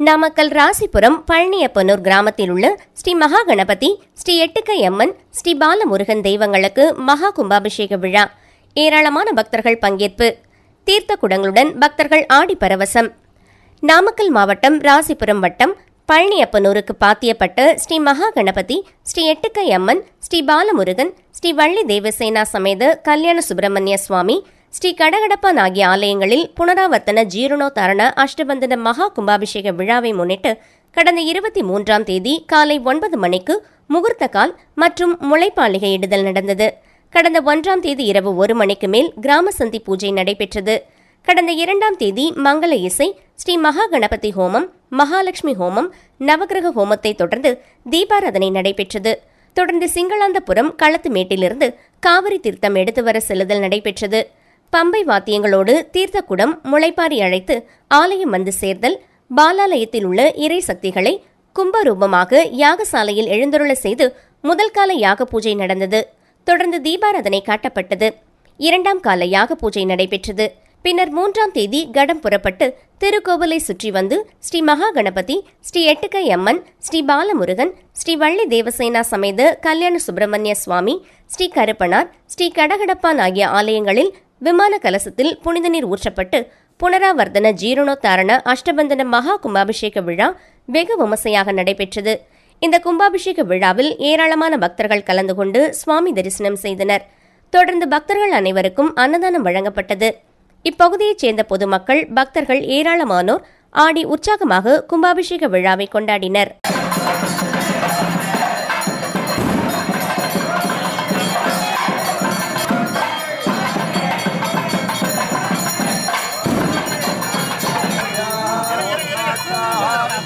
நாமக்கல் ராசிபுரம் பழனியப்பனூர் கிராமத்தில் உள்ள ஸ்ரீ மகா கணபதி ஸ்ரீ எட்டுக்கை அம்மன் ஸ்ரீ பாலமுருகன் தெய்வங்களுக்கு மகா கும்பாபிஷேக விழா. ஏராளமான பக்தர்கள் பங்கேற்பு. தீர்த்த குடங்களுடன் பக்தர்கள் ஆடி பரவசம். நாமக்கல் மாவட்டம் ராசிபுரம் வட்டம் பழனியப்பனூருக்கு பாத்தியப்பட்ட ஸ்ரீ மகா கணபதி ஸ்ரீ எட்டுக்கை அம்மன் ஸ்ரீ பாலமுருகன் ஸ்ரீ வள்ளி தேவசேனா சமேத கல்யாண சுப்பிரமணிய சுவாமி ஸ்ரீ கடகடப்பான் ஆகிய ஆலயங்களில் புனராவர்த்தன ஜீரணோத்தாரண அஷ்டபந்தன மகா கும்பாபிஷேக விழாவை முன்னிட்டு கடந்த இருபத்தி மூன்றாம் தேதி காலை ஒன்பது மணிக்கு முகூர்த்த கால் மற்றும் முளைப்பாளிகை இடுதல் நடந்தது. கடந்த ஒன்றாம் தேதி இரவு ஒரு மணிக்கு மேல் கிராம சந்தி பூஜை நடைபெற்றது. கடந்த இரண்டாம் தேதி மங்கள இசை ஸ்ரீ மகா கணபதி ஹோமம் மகாலட்சுமி ஹோமம் நவகிரக ஹோமத்தை தொடர்ந்து தீபாராதனை நடைபெற்றது. தொடர்ந்து சிங்களாந்தபுரம் களத்து மேட்டிலிருந்து காவிரி தீர்த்தம் எடுத்து வர செல்லுதல் நடைபெற்றது. பம்பை வாத்தியங்களோடு தீர்த்தக்குடம் முளைப்பாரி அழைத்து ஆலயம் வந்து சேர்தல் பாலாலயத்தில் உள்ள இறை சக்திகளை கும்பரூபமாக யாகசாலையில் எழுந்தருள செய்து முதல் கால யாக பூஜை நடந்தது. தொடர்ந்து தீபாராதனை காட்டப்பட்டது. இரண்டாம் கால யாக பூஜை நடைபெற்றது. பின்னர் மூன்றாம் தேதி கடம் புறப்பட்டு திருக்கோவிலை சுற்றி வந்து ஸ்ரீ மகா கணபதி ஸ்ரீ எட்டுக்கை அம்மன் ஸ்ரீ பாலமுருகன் ஸ்ரீ வள்ளி தேவசேனா சமேத கல்யாண சுப்பிரமணிய சுவாமி ஸ்ரீ கருப்பனார் ஸ்ரீ கடகடப்பான் ஆகிய ஆலயங்களில் விமான கலசத்தில் புனித நீர் ஊற்றப்பட்டு புனராவர்த்தன ஜீரணோத்தாரண அஷ்டபந்தன மகா கும்பாபிஷேக விழா வெகு விமர்சையாக நடைபெற்றது. இந்த கும்பாபிஷேக விழாவில் ஏராளமான பக்தர்கள் கலந்து கொண்டு சுவாமி தரிசனம் செய்தனர். தொடர்ந்து பக்தர்கள் அனைவருக்கும் அன்னதானம் வழங்கப்பட்டது. இப்பகுதியைச் சேர்ந்த பொதுமக்கள் பக்தர்கள் ஏராளமானோர் ஆடி உற்சாகமாக கும்பாபிஷேக விழாவை கொண்டாடினர். Yeah.